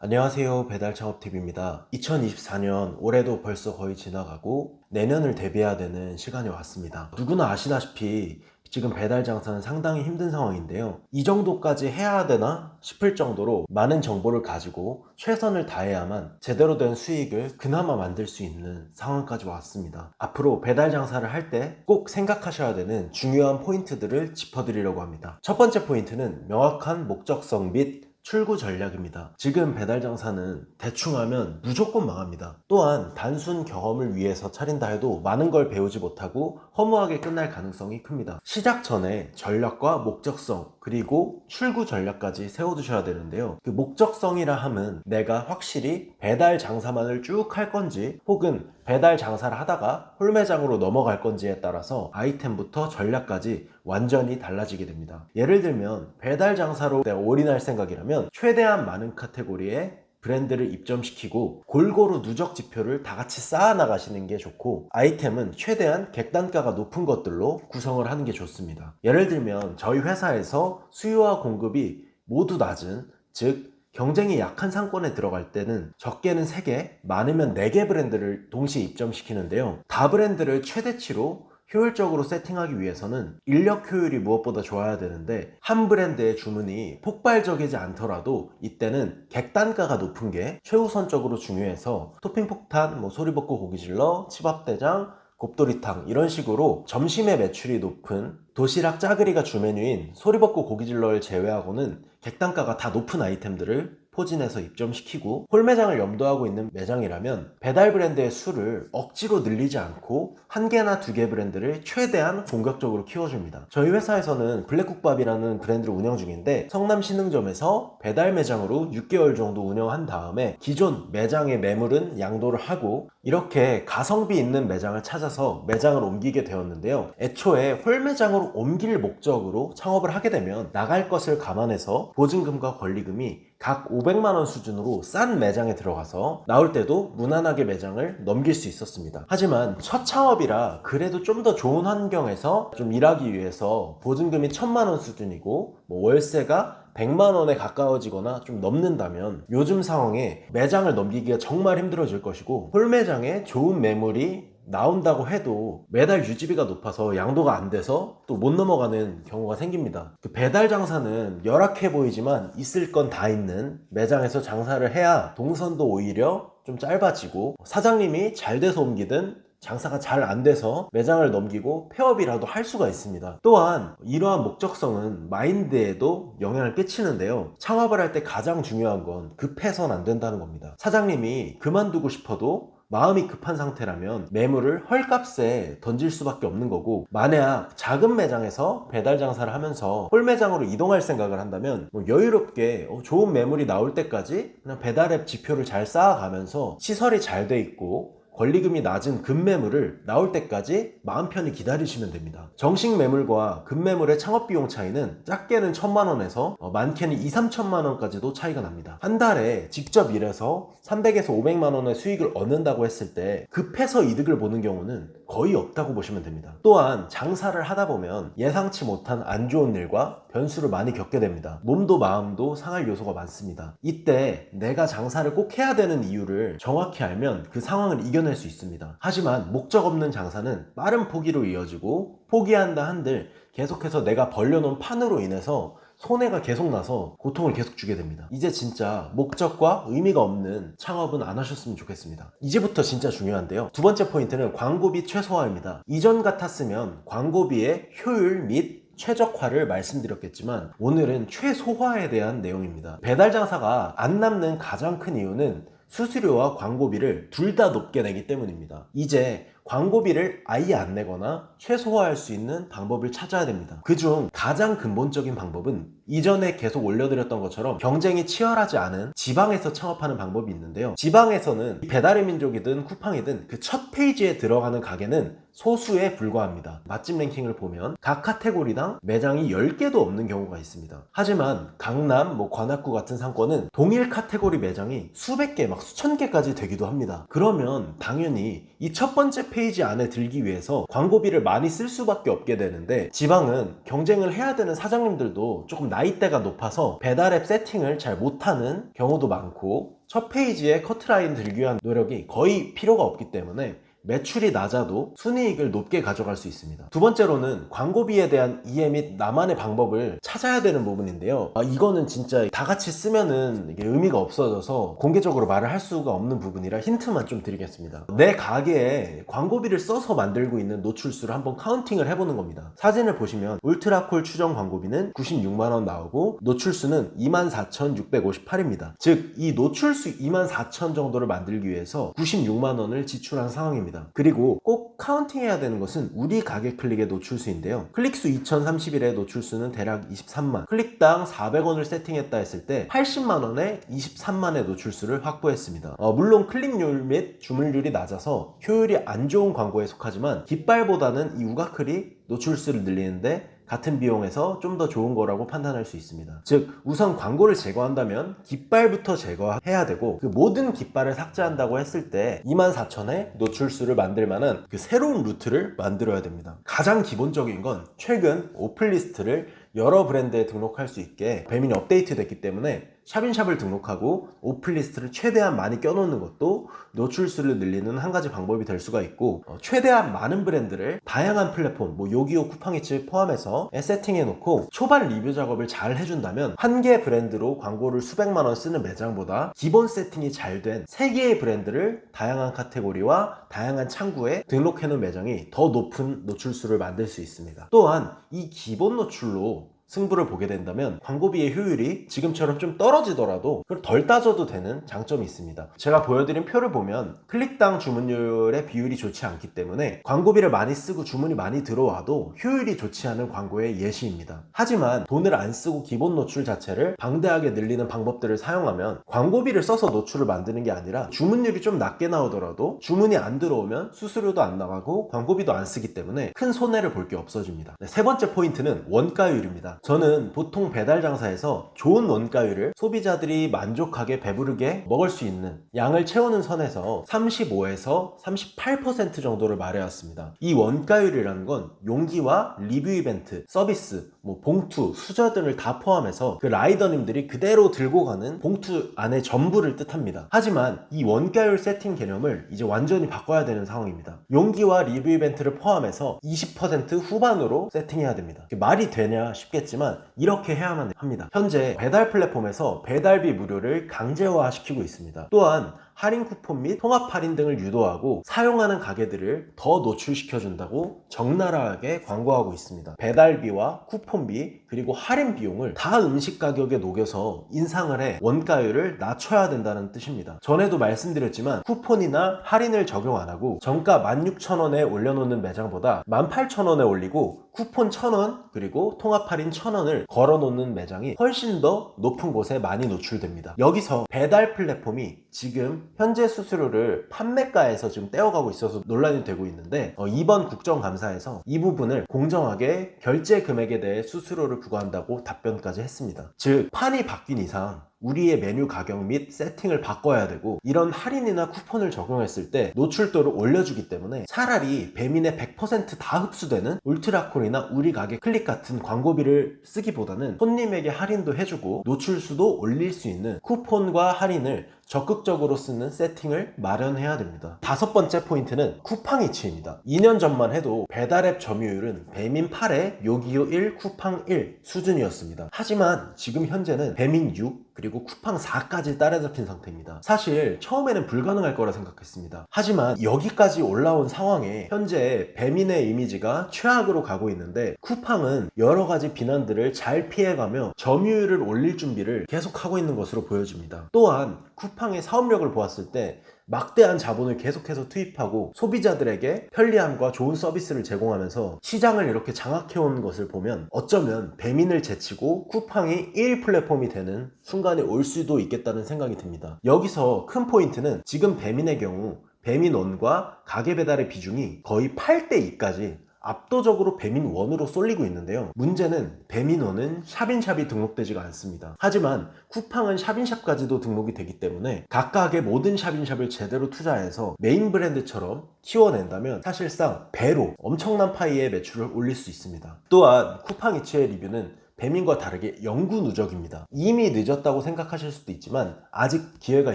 안녕하세요. 배달 창업TV입니다. 2024년 올해도 벌써 거의 지나가고 내년을 대비해야 되는 시간이 왔습니다. 누구나 아시다시피 지금 배달 장사는 상당히 힘든 상황인데요. 이 정도까지 해야 되나 싶을 정도로 많은 정보를 가지고 최선을 다해야만 제대로 된 수익을 그나마 만들 수 있는 상황까지 왔습니다. 앞으로 배달 장사를 할 때 꼭 생각하셔야 되는 중요한 포인트들을 짚어드리려고 합니다. 첫 번째 포인트는 명확한 목적성 및 출구 전략입니다. 지금 배달 장사는 대충 하면 무조건 망합니다. 또한 단순 경험을 위해서 차린다 해도 많은 걸 배우지 못하고 허무하게 끝날 가능성이 큽니다. 시작 전에 전략과 목적성 그리고 출구 전략까지 세워두셔야 되는데요. 그 목적성이라 함은 내가 확실히 배달 장사만을 쭉 할 건지 혹은 배달 장사를 하다가 홀매장으로 넘어갈 건지에 따라서 아이템부터 전략까지 완전히 달라지게 됩니다. 예를 들면 배달 장사로 내가 올인할 생각이라면 최대한 많은 카테고리에 브랜드를 입점시키고 골고루 누적 지표를 다 같이 쌓아 나가시는 게 좋고 아이템은 최대한 객단가가 높은 것들로 구성을 하는 게 좋습니다. 예를 들면 저희 회사에서 수요와 공급이 모두 낮은 즉 경쟁이 약한 상권에 들어갈 때는 적게는 3개, 많으면 4개 브랜드를 동시에 입점시키는데요. 다 브랜드를 최대치로 효율적으로 세팅하기 위해서는 인력 효율이 무엇보다 좋아야 되는데 한 브랜드의 주문이 폭발적이지 않더라도 이때는 객단가가 높은 게 최우선적으로 중요해서 토핑 폭탄, 뭐 소리벗고 고기질러, 치밥대장, 곱돌이탕 이런 식으로 점심에 매출이 높은 도시락 짜그리가 주 메뉴인 소리벗고 고기질러를 제외하고는 객단가가 다 높은 아이템들을 포진해서 입점시키고 홀매장을 염두하고 있는 매장이라면 배달 브랜드의 수를 억지로 늘리지 않고 한 개나 두 개 브랜드를 최대한 공격적으로 키워줍니다. 저희 회사에서는 블랙국밥이라는 브랜드를 운영 중인데 성남 신흥점에서 배달 매장으로 6개월 정도 운영한 다음에 기존 매장의 매물은 양도를 하고 이렇게 가성비 있는 매장을 찾아서 매장을 옮기게 되었는데요. 애초에 홀매장으로 옮길 목적으로 창업을 하게 되면 나갈 것을 감안해서 보증금과 권리금이 각 500만원 수준으로 싼 매장에 들어가서 나올 때도 무난하게 매장을 넘길 수 있었습니다. 하지만 첫 창업이라 그래도 좀 더 좋은 환경에서 좀 일하기 위해서 보증금이 1000만원 수준이고 뭐 월세가 100만 원에 가까워지거나 좀 넘는다면 요즘 상황에 매장을 넘기기가 정말 힘들어질 것이고 홀 매장에 좋은 매물이 나온다고 해도 매달 유지비가 높아서 양도가 안 돼서 또 못 넘어가는 경우가 생깁니다. 그 배달 장사는 열악해 보이지만 있을 건 다 있는 매장에서 장사를 해야 동선도 오히려 좀 짧아지고 사장님이 잘 돼서 옮기든 장사가 잘 안 돼서 매장을 넘기고 폐업이라도 할 수가 있습니다. 또한 이러한 목적성은 마인드에도 영향을 끼치는데요. 창업을 할 때 가장 중요한 건 급해선 안 된다는 겁니다. 사장님이 그만두고 싶어도 마음이 급한 상태라면 매물을 헐값에 던질 수밖에 없는 거고 만약 작은 매장에서 배달 장사를 하면서 홀 매장으로 이동할 생각을 한다면 뭐 여유롭게 어, 좋은 매물이 나올 때까지 그냥 배달앱 지표를 잘 쌓아가면서 시설이 잘 돼 있고 권리금이 낮은 급매물을 나올 때까지 마음 편히 기다리시면 됩니다. 정식 매물과 급매물의 창업 비용 차이는 작게는 천만 원에서 어, 많게는 2, 3천만 원까지도 차이가 납니다. 한 달에 직접 일해서 300에서 500만 원의 수익을 얻는다고 했을 때 급해서 이득을 보는 경우는 거의 없다고 보시면 됩니다. 또한 장사를 하다 보면 예상치 못한 안 좋은 일과 변수를 많이 겪게 됩니다. 몸도 마음도 상할 요소가 많습니다. 이때 내가 장사를 꼭 해야 되는 이유를 정확히 알면 그 상황을 이겨낼 수 있습니다. 하지만 목적 없는 장사는 빠른 포기로 이어지고 포기한다 한들 계속해서 내가 벌려놓은 판으로 인해서 손해가 계속 나서 고통을 계속 주게 됩니다. 이제 진짜 목적과 의미가 없는 창업은 안 하셨으면 좋겠습니다. 이제부터 진짜 중요한데요. 두 번째 포인트는 광고비 최소화입니다. 이전 같았으면 광고비의 효율 및 최적화를 말씀드렸겠지만 오늘은 최소화에 대한 내용입니다. 배달 장사가 안 남는 가장 큰 이유는 수수료와 광고비를 둘 다 높게 내기 때문입니다. 이제 광고비를 아예 안 내거나 최소화할 수 있는 방법을 찾아야 됩니다. 그중 가장 근본적인 방법은 이전에 계속 올려드렸던 것처럼 경쟁이 치열하지 않은 지방에서 창업하는 방법이 있는데요. 지방에서는 배달의 민족이든 쿠팡이든 그 첫 페이지에 들어가는 가게는 소수에 불과합니다. 맛집 랭킹을 보면 각 카테고리당 매장이 10개도 없는 경우가 있습니다. 하지만 강남, 뭐 관악구 같은 상권은 동일 카테고리 매장이 수백 개, 막 수천 개까지 되기도 합니다. 그러면 당연히 이 첫 번째 페이지 안에 들기 위해서 광고비를 많이 쓸 수밖에 없게 되는데 지방은 경쟁을 해야 되는 사장님들도 조금 나이대가 높아서 배달 앱 세팅을 잘 못하는 경우도 많고 첫 페이지에 커트라인 들기 위한 노력이 거의 필요가 없기 때문에 매출이 낮아도 순이익을 높게 가져갈 수 있습니다. 두 번째로는 광고비에 대한 이해 및 나만의 방법을 찾아야 되는 부분인데요. 아, 이거는 진짜 다 같이 쓰면은 의미가 없어져서 공개적으로 말을 할 수가 없는 부분이라 힌트만 좀 드리겠습니다. 내 가게에 광고비를 써서 만들고 있는 노출수를 한번 카운팅을 해보는 겁니다. 사진을 보시면 울트라콜 추정 광고비는 96만원 나오고 노출수는 24,658입니다. 즉, 이 노출수 24,000 정도를 만들기 위해서 96만원을 지출한 상황입니다. 그리고 꼭 카운팅해야 되는 것은 우리 가게 클릭의 노출수인데요. 클릭수 2031의 노출수는 대략 23만, 클릭당 400원을 세팅했다 했을 때 80만원에 23만의 노출수를 확보했습니다. 어, 물론 클릭률 및 주문률이 낮아서 효율이 안 좋은 광고에 속하지만 깃발보다는 이 우가클이 노출수를 늘리는데 같은 비용에서 좀 더 좋은 거라고 판단할 수 있습니다. 즉, 우선 광고를 제거한다면 깃발부터 제거해야 되고 그 모든 깃발을 삭제한다고 했을 때 24,000의 노출수를 만들 만한 그 새로운 루트를 만들어야 됩니다. 가장 기본적인 건 최근 오플리스트를 여러 브랜드에 등록할 수 있게 배민이 업데이트 됐기 때문에 샵인샵을 등록하고 오플리스트를 최대한 많이 껴놓는 것도 노출수를 늘리는 한 가지 방법이 될 수가 있고 어, 최대한 많은 브랜드를 다양한 플랫폼 뭐 요기요 쿠팡이츠 포함해서 세팅해 놓고 초반 리뷰 작업을 잘 해준다면 한 개 브랜드로 광고를 수백만 원 쓰는 매장보다 기본 세팅이 잘 된 세 개의 브랜드를 다양한 카테고리와 다양한 창구에 등록해 놓은 매장이 더 높은 노출수를 만들 수 있습니다. 또한 이 기본 노출로 승부를 보게 된다면 광고비의 효율이 지금처럼 좀 떨어지더라도 그걸 덜 따져도 되는 장점이 있습니다. 제가 보여드린 표를 보면 클릭당 주문율의 비율이 좋지 않기 때문에 광고비를 많이 쓰고 주문이 많이 들어와도 효율이 좋지 않은 광고의 예시입니다. 하지만 돈을 안 쓰고 기본 노출 자체를 방대하게 늘리는 방법들을 사용하면 광고비를 써서 노출을 만드는 게 아니라 주문율이 좀 낮게 나오더라도 주문이 안 들어오면 수수료도 안 나가고 광고비도 안 쓰기 때문에 큰 손해를 볼 게 없어집니다. 네, 세 번째 포인트는 원가율입니다. 저는 보통 배달 장사에서 좋은 원가율을 소비자들이 만족하게 배부르게 먹을 수 있는 양을 채우는 선에서 35에서 38% 정도를 말해왔습니다. 이 원가율이라는 건 용기와 리뷰 이벤트, 서비스, 뭐 봉투, 수저 등을 다 포함해서 그 라이더님들이 그대로 들고 가는 봉투 안에 전부를 뜻합니다. 하지만 이 원가율 세팅 개념을 이제 완전히 바꿔야 되는 상황입니다. 용기와 리뷰 이벤트를 포함해서 20% 후반으로 세팅해야 됩니다. 말이 되냐 싶겠지만 이렇게 해야만 합니다. 현재 배달 플랫폼에서 배달비 무료를 강제화시키고 있습니다. 또한 할인 쿠폰 및 통합 할인 등을 유도하고 사용하는 가게들을 더 노출시켜준다고 적나라하게 광고하고 있습니다. 배달비와 쿠폰비 그리고 할인 비용을 다 음식 가격에 녹여서 인상을 해 원가율을 낮춰야 된다는 뜻입니다. 전에도 말씀드렸지만 쿠폰이나 할인을 적용 안 하고 정가 16,000원에 올려놓는 매장보다 18,000원에 올리고 쿠폰 1,000원 그리고 통합 할인 1,000원을 걸어놓는 매장이 훨씬 더 높은 곳에 많이 노출됩니다. 여기서 배달 플랫폼이 지금 현재 수수료를 판매가에서 지금 떼어가고 있어서 논란이 되고 있는데 어, 이번 국정감사에서 이 부분을 공정하게 결제 금액에 대해 수수료를 부과한다고 답변까지 했습니다. 즉 판이 바뀐 이상 우리의 메뉴 가격 및 세팅을 바꿔야 되고 이런 할인이나 쿠폰을 적용했을 때 노출도를 올려주기 때문에 차라리 배민의 100%다 흡수되는 울트라콜이나 우리 가게 클릭 같은 광고비를 쓰기보다는 손님에게 할인도 해주고 노출수도 올릴 수 있는 쿠폰과 할인을 적극적으로 쓰는 세팅을 마련해야 됩니다. 다섯 번째 포인트는 쿠팡이츠입니다. 2년 전만 해도 배달앱 점유율은 배민 8에 요기요 1, 쿠팡 1 수준이었습니다. 하지만 지금 현재는 배민 6, 그리고 쿠팡 4까지 따라잡힌 상태입니다. 사실 처음에는 불가능할 거라 생각했습니다. 하지만 여기까지 올라온 상황에 현재 배민의 이미지가 최악으로 가고 있는데 쿠팡은 여러 가지 비난들을 잘 피해가며 점유율을 올릴 준비를 계속하고 있는 것으로 보여집니다. 또한 쿠팡의 사업력을 보았을 때 막대한 자본을 계속해서 투입하고 소비자들에게 편리함과 좋은 서비스를 제공하면서 시장을 이렇게 장악해온 것을 보면 어쩌면 배민을 제치고 쿠팡이 1위 플랫폼이 되는 순간이 올 수도 있겠다는 생각이 듭니다. 여기서 큰 포인트는 지금 배민의 경우 배민원과 가게 배달의 비중이 거의 8대 2까지 압도적으로 배민원으로 쏠리고 있는데요. 문제는 배민원은 샵인샵이 등록되지가 않습니다. 하지만 쿠팡은 샵인샵까지도 등록이 되기 때문에 각각의 모든 샵인샵을 제대로 투자해서 메인 브랜드처럼 키워낸다면 사실상 배로 엄청난 파이의 매출을 올릴 수 있습니다. 또한 쿠팡이츠의 리뷰는 배민과 다르게 영구 누적입니다. 이미 늦었다고 생각하실 수도 있지만 아직 기회가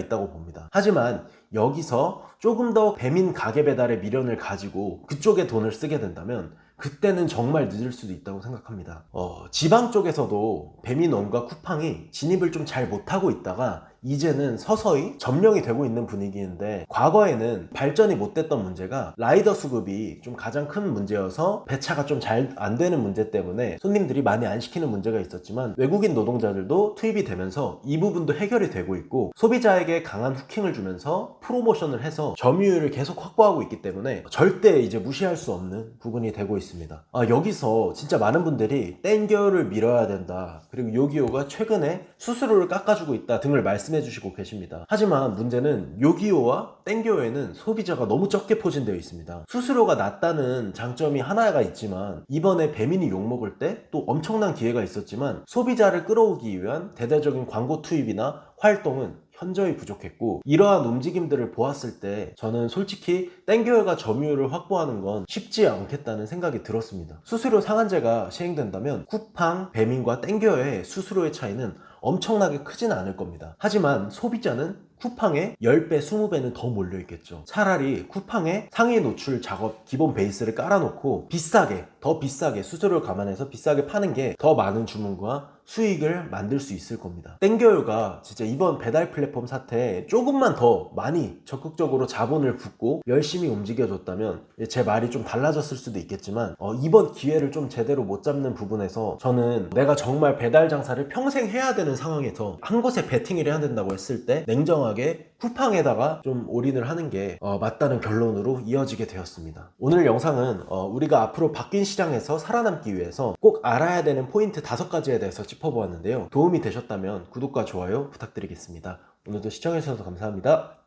있다고 봅니다. 하지만 여기서 조금 더 배민 가게 배달의 미련을 가지고 그쪽에 돈을 쓰게 된다면 그때는 정말 늦을 수도 있다고 생각합니다. 어, 지방 쪽에서도 배민원과 쿠팡이 진입을 좀 잘 못하고 있다가 이제는 서서히 점령이 되고 있는 분위기인데 과거에는 발전이 못 됐던 문제가 라이더 수급이 좀 가장 큰 문제여서 배차가 좀 잘 안 되는 문제 때문에 손님들이 많이 안 시키는 문제가 있었지만 외국인 노동자들도 투입이 되면서 이 부분도 해결이 되고 있고 소비자에게 강한 후킹을 주면서 프로모션을 해서 점유율을 계속 확보하고 있기 때문에 절대 이제 무시할 수 없는 부분이 되고 있습니다. 아, 여기서 진짜 많은 분들이 땡겨를 밀어야 된다. 그리고 요기요가 최근에 수수료를 깎아주고 있다 등을 말씀 해 주시고 계십니다. 하지만 문제는 요기요와 땡겨요에는 소비자가 너무 적게 포진되어 있습니다. 수수료가 낮다는 장점이 하나가 있지만 이번에 배민이 욕먹을 때 또 엄청난 기회가 있었지만 소비자를 끌어오기 위한 대대적인 광고 투입이나 활동은 현저히 부족했고 이러한 움직임들을 보았을 때 저는 솔직히 땡겨요가 점유율을 확보하는 건 쉽지 않겠다는 생각이 들었습니다. 수수료 상한제가 시행된다면 쿠팡, 배민과 땡겨요의 수수료의 차이는 엄청나게 크지는 않을 겁니다. 하지만 소비자는 쿠팡에 10배, 20배는 더 몰려있겠죠. 차라리 쿠팡에 상위 노출 작업 기본 베이스를 깔아놓고 비싸게, 더 비싸게 수수료를 감안해서 비싸게 파는 게 더 많은 주문과 수익을 만들 수 있을 겁니다. 땡겨요가 진짜 이번 배달 플랫폼 사태에 조금만 더 많이 적극적으로 자본을 붓고 열심히 움직여줬다면 제 말이 좀 달라졌을 수도 있겠지만 어, 이번 기회를 좀 제대로 못 잡는 부분에서 저는 내가 정말 배달 장사를 평생 해야 되는 상황에서 한 곳에 베팅을 해야 된다고 했을 때 냉정하게 쿠팡에다가 좀 올인을 하는 게 어, 맞다는 결론으로 이어지게 되었습니다. 오늘 영상은 어, 우리가 앞으로 바뀐 시장에서 살아남기 위해서 꼭 알아야 되는 포인트 다섯 가지에 대해서 짚어보았는데요. 도움이 되셨다면 구독과 좋아요 부탁드리겠습니다. 오늘도 시청해주셔서 감사합니다.